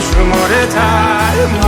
মানুষ মরে যায় মরে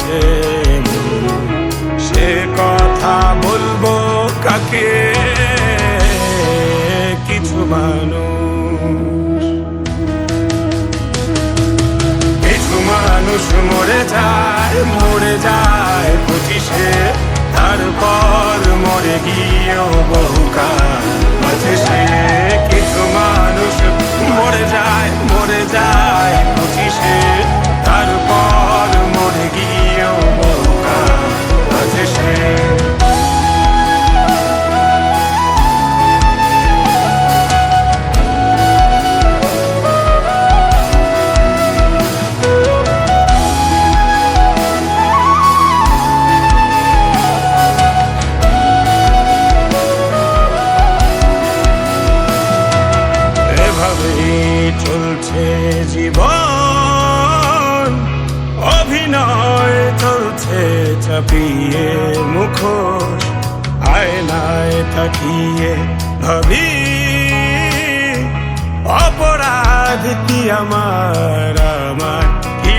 ভাবছে সে কথা বলব কাকে? কিছু মানুষ। কিছু মানুষ মরে যায় মরে যায় পঁচিশে। তারপর মরে গিয়েও বহুকাল। চলছে জীবন। অভিনয় চলছে চাপিয়ে মুখোশ, আয়নায় থাকিয়ে ভাবি, অপরাধ কি আমার আমার কি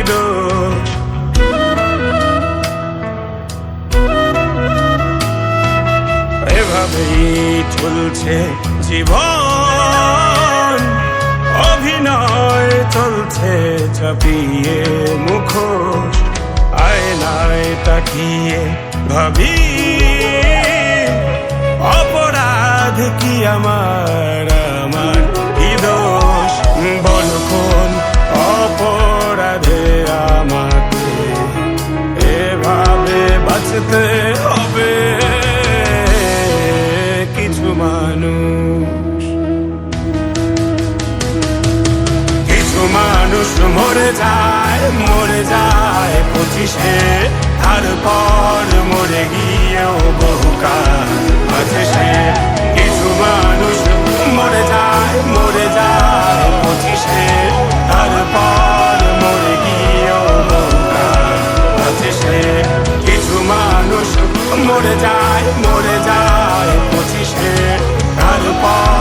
এভাবেই চলছে জীবন। অভিনয় চলছে চাপিয়ে মুখোশ আয়নায় তাকিয়ে ভাবি অপরাধ কি আমার আমার কি দোষ? বলো যায়, মরে যায় পঁচিশে। তারপর মরে গিয়েও বহুকাল আছে সে। কিছু মানুষ মরে যায় মরে যায় পঁচিশে। তারপর মরে গিয়েও বহুকাল আছে সে। কিছু মানুষ মরে যায় মরে যায় পঁচিশে। তারপর